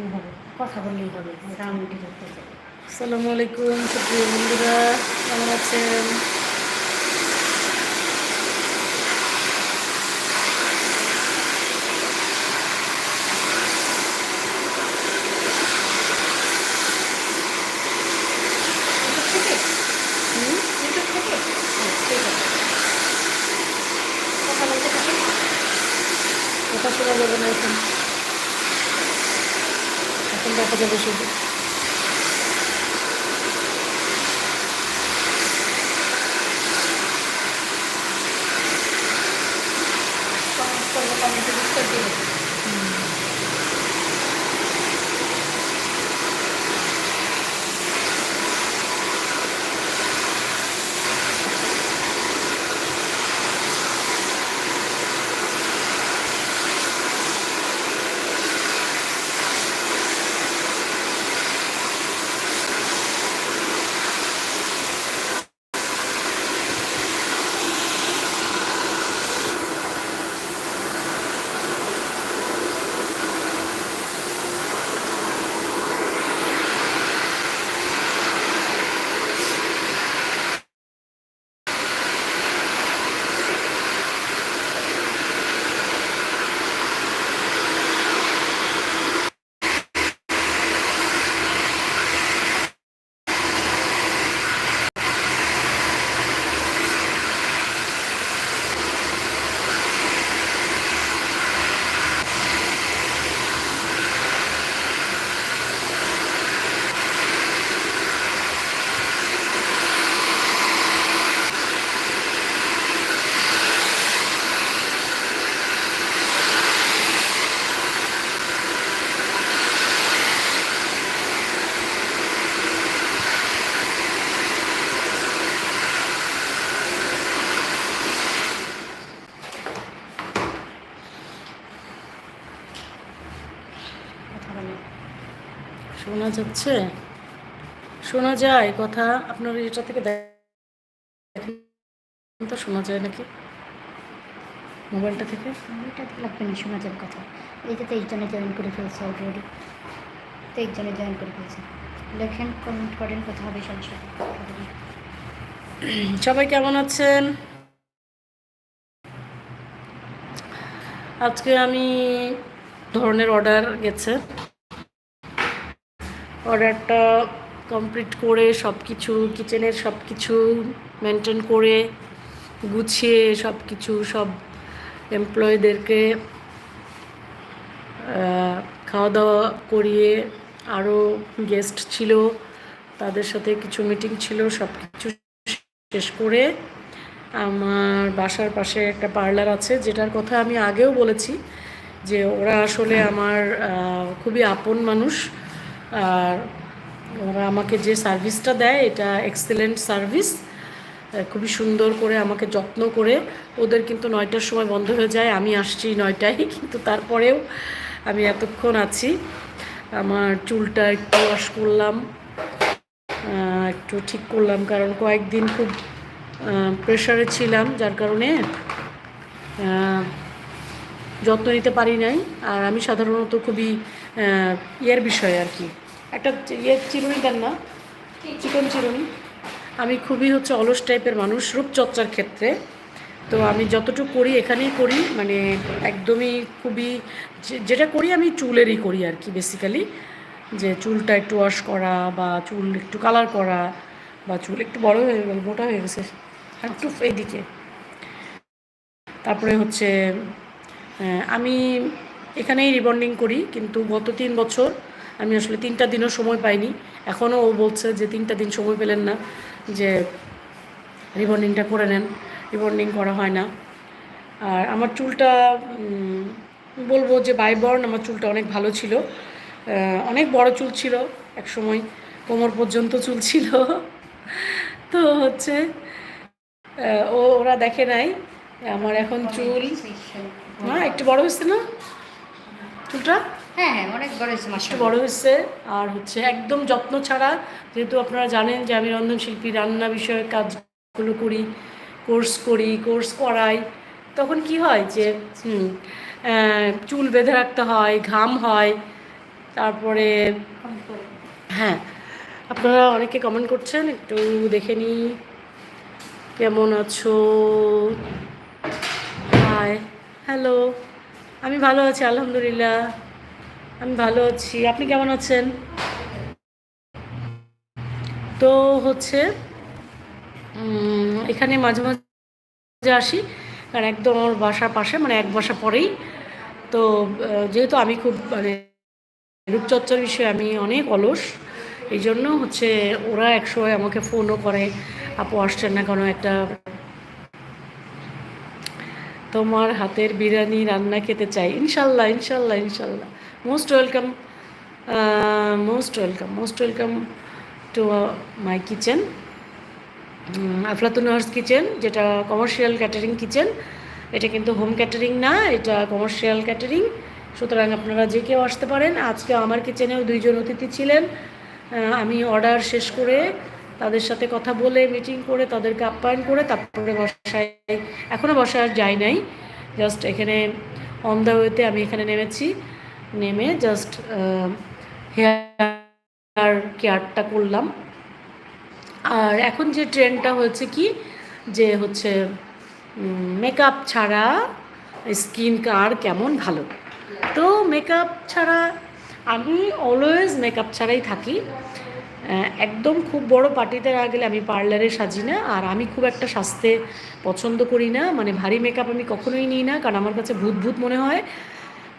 না হবে কথা বললেই হবে রাউন্ডে করতে চাই। আসসালামু আলাইকুম সুপ্রিয় বন্ধুরা কেমন আছেন? কথা শোনা যাবে না এখন। দেখা যাবে শুধু কমেন্ট করলে কমেন্টে উত্তর দিবে কথা বলে শোনা যাচ্ছে। শোনা যায় কথা আপনার এটা থেকে দেখেন তো শোনা যায় নাকি? মোবাইলটা থেকে? এটা লাগবে না শোনা যায় কথা। এই যে তেইশ জনে জয়েন করে ফেলছে অলরেডি তেইশ জনে জয়েন করে ফেলছে। লেখেন কমেন্ট করেন কথা হবে সমস্যা। সবাই কেমন আছেন? আজকে আমি ধরনের অর্ডার গেছে। অর্ডারটা কমপ্লিট করে সব কিছু কিচেনের সব কিছু মেনটেন করে গুছিয়ে সব কিছু সব এমপ্লয়ীদেরকে খাওয়া দাওয়া করিয়ে আরও গেস্ট ছিল, তাদের সাথে কিছু মিটিং ছিল সব কিছু শেষ করে আমার বাসার পাশে একটা পার্লার আছে, যেটার কথা আমি আগেও বলেছি যে ওরা আসলে আমার খুবই আপন মানুষ। আর ওরা আমাকে যে সার্ভিসটা দেয়, এটা এক্সেলেন্ট সার্ভিস খুবই সুন্দর করে আমাকে যত্ন করে। ওদের কিন্তু নয়টার সময় বন্ধ হয়ে যায়, আমি আসছি নয়টায়, কিন্তু তারপরেও আমি এতক্ষণ আছি। আমার চুলটা একটু ওয়াশ করলাম একটু ঠিক করলাম, কারণ কয়েকদিন খুব প্রেশারে ছিলাম, যার কারণে যত্ন নিতে পারি নাই। আর আমি সাধারণত খুবই ইয়ের বিষয় আর কি। একটা ইয়ে চিরুনি দেন না? চিকন চিরুনি। আমি খুবই হচ্ছে অলস টাইপের মানুষ রূপচর্চার ক্ষেত্রে। তো আমি যতটুকু করি, এখানেই করি মানে একদমই খুবই যেটা করি আমি চুলেরই করি আর কি বেসিক্যালি যে চুলটা একটু ওয়াশ করা বা চুল একটু কালার করা বা চুল একটু বড় হয়ে গেল, মোটা হয়ে গেছে একটু এইদিকে। তারপরে হচ্ছে আমি এখানেই রিবন্ডিং করি কিন্তু গত তিন বছর আমি আসলে তিনটা দিনও সময় পাইনি। এখনও ও বলছে যে তিনটা দিন সময় পেলেন না যে রিবন্ডিংটা করে নেন। রিবন্ডিং করা হয় না। আর আমার চুলটা বলব যে বাইবর্ন আমার চুলটা অনেক ভালো ছিল। অনেক বড় চুল ছিল এক সময় কোমর পর্যন্ত চুল ছিল। তো হচ্ছে ও ওরা দেখে নাই আমার এখন চুল না একটু বড় হয়েছে না? চুলটা হ্যাঁ হ্যাঁ অনেক বড় হয়েছে মাসটা বড় হয়েছে আর হচ্ছে একদম যত্ন ছাড়া যেহেতু আপনারা জানেন যে আমি রন্ধনশিল্পী রান্না বিষয়ক কাজগুলো করি কোর্স করি কোর্স করাই তখন কি হয় যে চুল বেঁধে রাখতে হয় ঘাম হয় তারপরে হ্যাঁ আপনারা অনেকে কমেন্ট করছেন একটু দেখে নিই কেমন আছো? হাই হ্যালো আমি ভালো আছি, আলহামদুলিল্লাহ। আমি ভালো আছি। আপনি কেমন আছেন? তো হচ্ছে এখানে মাঝে মাঝে আসি, কারণ একদম আমার বাসার পাশে মানে এক বাসা পরেই। তো যেহেতু আমি খুব মানে রূপচর্চার বিষয়ে আমি অনেক অলস, এই জন্য হচ্ছে ওরা একসময় আমাকে ফোনও করে, আপু, আসছেন না কোনো? একটা তোমার হাতের বিরিয়ানি রান্না খেতে চাই। ইনশাল্লাহ ইনশাল্লাহ ইনশাল্লাহ। Most welcome most welcome most welcome to my kitchen Aflatun hers kitchen যেটা কমার্শিয়াল ক্যাটারিং কিচেন এটা কিন্তু হোম ক্যাটারিং না, এটা কমার্শিয়াল ক্যাটারিং সুতরাং আপনারা যে কেউ আসতে পারেন। আজকে আমার কিচেনেও দুইজন অতিথি ছিলেন। আমি অর্ডার শেষ করে তাদের সাথে কথা বলে মিটিং করে, তাদেরকে আপ্যায়ন করে, তারপরে বসায় এখনও বসায় যাই নাই। জাস্ট এখানে অন দ্য ওয়েতে আমি এখানে নেমেছি। নেমে জাস্ট হেয়ার কেয়ারটা করলাম। আর এখন যে ট্রেন্ডটা হয়েছে কি? যে হচ্ছে মেকআপ ছাড়া স্কিন কার কেমন ভালো? তো মেকআপ ছাড়া আমি অলওয়েজ মেকআপ ছাড়াই থাকি। একদম খুব বড় পার্টিতে না গেলে আমি পার্লারে সাজি না, আর আমি খুব একটা সাজতে পছন্দ করি না। মানে ভারী মেকআপ আমি কখনোই নিই না, কারণ আমার কাছে ভূত ভূত মনে হয়।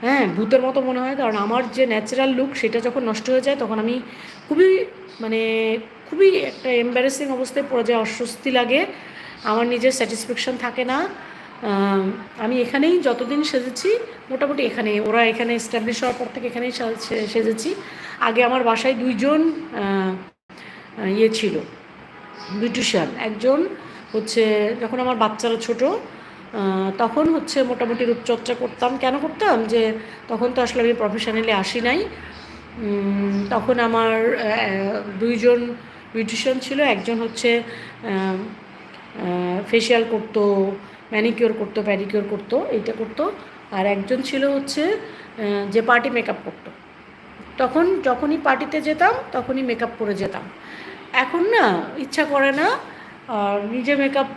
হ্যাঁ ভূতের মতো মনে হয়, কারণ আমার যে ন্যাচারাল লুক সেটা যখন নষ্ট হয়ে যায়, তখন আমি খুবই মানে খুবই একটা এম্বারেসিং অবস্থায় পড়ে যায় অস্বস্তি লাগে। আমার নিজের স্যাটিসফ্যাকশন থাকে না। আমি এখানেই যতদিন সেজেছি, মোটামুটি এখানে ওরা এখানে এস্টাবলিশ হওয়ার পর থেকে এখানেই সেজেছি। আগে আমার বাসায় দুইজন ইয়ে ছিল, বিউটিশিয়ান। একজন হচ্ছে যখন আমার বাচ্চারা ছোট তখন হচ্ছে মোটামুটি রূপচর্চা করতাম। কেন করতাম যে তখন তো আসলে আমি প্রফেশনালি আসি নাই। তখন আমার দুইজন বিউটিশিয়ান ছিল। একজন হচ্ছে ফেশিয়াল করতো ম্যানিকিওর করতো প্যাডিকিওর করতো, এইটা করতো। আর একজন ছিল হচ্ছে যে পার্টি মেকআপ করতো। তখন যখনই পার্টিতে যেতাম, তখনই মেকআপ করে যেতাম। এখন না, ইচ্ছা করে না নিজে মেকআপ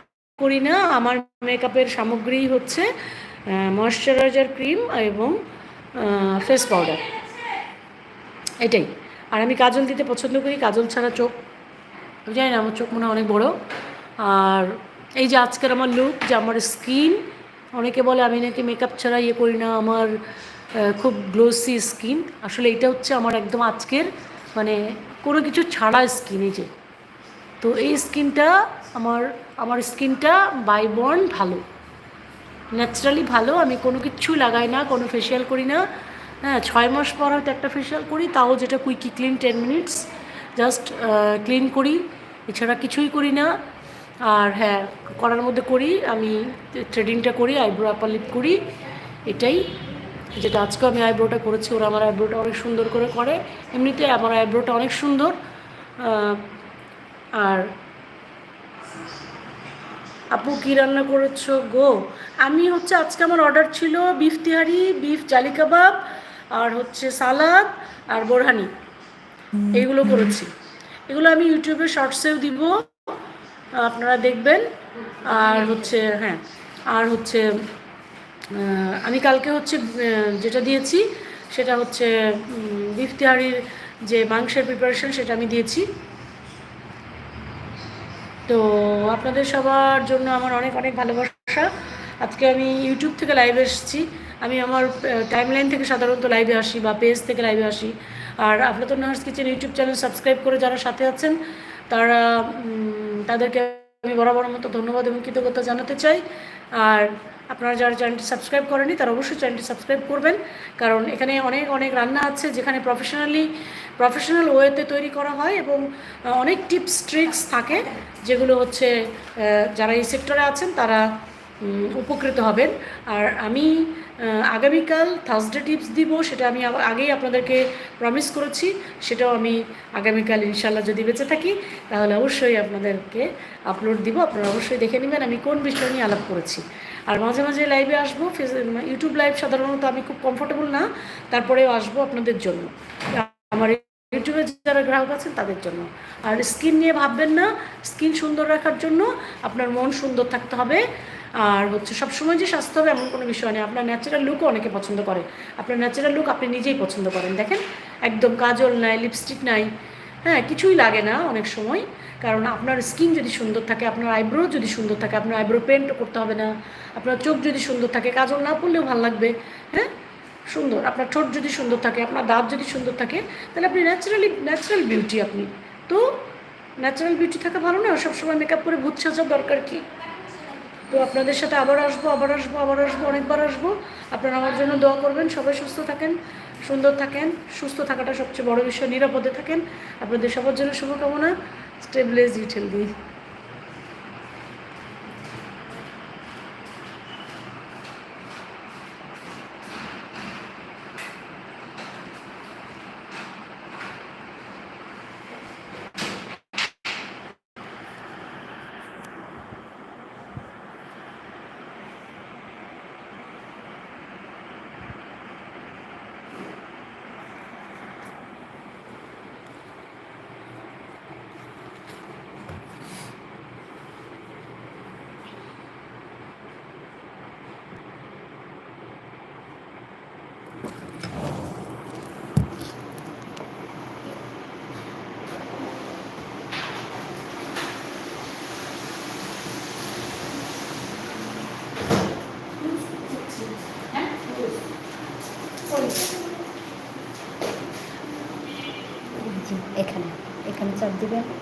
করি না, আমার মেকআপের সামগ্রী হচ্ছে ময়শ্চারাইজার ক্রিম এবং ফেস পাউডার এটাই। আর আমি কাজল দিতে পছন্দ করি, কাজল ছাড়া চোখ জানি না, আমার চোখ মনে অনেক বড়। আর এই যে আজকের আমার লুক যে আমার স্কিন অনেকে বলে আমি নাকি মেকআপ ছাড়া ইয়ে করি না, আমার খুব গ্লোসি স্কিন আসলে এটা হচ্ছে আমার একদম আজকের মানে কোনো কিছু ছাড়া স্কিন এই যে। তো এই স্কিনটা আমার আমার স্কিনটা বাই বর্ন ভালো। ন্যাচারালি ভালো, আমি কোনো কিচ্ছু লাগাই না, কোনো ফেসিয়াল করি না। হ্যাঁ ছয় মাস পর হয়তো একটা ফেসিয়াল করি, তাও যেটা quickie clean ten minutes just clean করি। এছাড়া কিছুই করি না। আর হ্যাঁ করার মধ্যে করি, আমি থ্রেডিংটা করি আইব্রো আপার লিপ করি, এটাই। যেটা আজকে আমি আইব্রোটা করেছি, ওরা আমার আইব্রোটা অনেক সুন্দর করে করে। এমনিতে আমার আইব্রোটা অনেক সুন্দর। আর আপু কী রান্না করেছ গো? আমি হচ্ছে আজকে আমার অর্ডার ছিল বিফ তিহারি বিফ জালি কাবাব আর হচ্ছে সালাদ আর বোরহানি এইগুলো করেছি। এগুলো আমি ইউটিউবে শর্টসেও দিব, আপনারা দেখবেন। আর হচ্ছে হ্যাঁ আর হচ্ছে আমি কালকে হচ্ছে যেটা দিয়েছি, সেটা হচ্ছে বিফ তিহারির যে মাংসের প্রিপারেশন সেটা আমি দিয়েছি। তো আপনাদের সবার জন্য আমার অনেক অনেক ভালোবাসা। আজকে আমি ইউটিউব থেকে লাইভে এসেছি। আমি আমার টাইমলাইন থেকে সাধারণত লাইভে আসি বা পেজ থেকে লাইভে আসি। আর Aflatun nurse kitchen YouTube channel subscribe করে যারা সাথে আছেন, তারা তাদেরকে আমি বরাবর মতো ধন্যবাদ এবং কৃতজ্ঞতা জানাতে চাই। আর আপনারা যারা চ্যানেলটি সাবস্ক্রাইব করেনি তারা অবশ্যই চ্যানেলটি সাবস্ক্রাইব করবেন। কারণ এখানে অনেক অনেক রান্না আছে যেখানে প্রফেশনালি প্রফেশনাল ওয়েতে তৈরি করা হয় এবং অনেক টিপস ট্রিক্স থাকে যেগুলো হচ্ছে যারা এই সেক্টরে আছেন তারা উপকৃত হবেন। আর আমি আগামীকাল থার্সডে টিপস দিব, সেটা আমি আগেই আপনাদেরকে প্রমিস করেছি, সেটাও আমি আগামীকাল ইনশাল্লাহ যদি বেঁচে থাকি, তাহলে অবশ্যই আপনাদেরকে আপলোড দিব। আপনারা অবশ্যই দেখে নেবেন আমি কোন বিষয় নিয়ে আলাপ করেছি। আর মাঝে মাঝে লাইভে আসব ইউটিউব লাইভ সাধারণত আমি খুব কমফোর্টেবল না, তারপরেও আসব আপনাদের জন্য। আমার ইউটিউবে যারা গ্রাহক আছেন তাদের জন্য। আর স্কিন নিয়ে ভাববেন না, স্কিন সুন্দর রাখার জন্য আপনার মন সুন্দর থাকতে হবে। আর হচ্ছে সবসময় যে স্বাস্থ্য হবে এমন কোনো বিষয় নেই। আপনার ন্যাচারাল লুকও অনেকে পছন্দ করে। আপনার ন্যাচারাল লুক আপনি নিজেই পছন্দ করেন। দেখেন, একদম কাজল নাই লিপস্টিক নাই হ্যাঁ কিছুই লাগে না অনেক সময়। কারণ আপনার স্কিন যদি সুন্দর থাকে, আপনার আইব্রো যদি সুন্দর থাকে, আপনার আইব্রো পেন্টও করতে হবে না। আপনার চোখ যদি সুন্দর থাকে, কাজল না পড়লেও ভালো লাগবে হ্যাঁ? সুন্দর, আপনার ঠোঁট যদি সুন্দর থাকে, আপনার দাঁত যদি সুন্দর থাকে, তাহলে আপনি ন্যাচারালি ন্যাচারাল বিউটি আপনি। তো ন্যাচারাল বিউটি থাকা ভালো না? সবসময় মেকআপ করে ভূত সাজার দরকার কি? তো আপনাদের সাথে আবার আসব আবার আসব আবার আসব, অনেকবার আসব। আপনারা আমার জন্য দোয়া করবেন, সবাই সুস্থ থাকেন, সুন্দর থাকেন, সুস্থ থাকাটা সবচেয়ে বড় বিষয়, নিরাপদে থাকেন। আপনাদের সবার জন্য শুভকামনা স্টেবলেজ ইট হেলদি চাপ দিবেন ওকে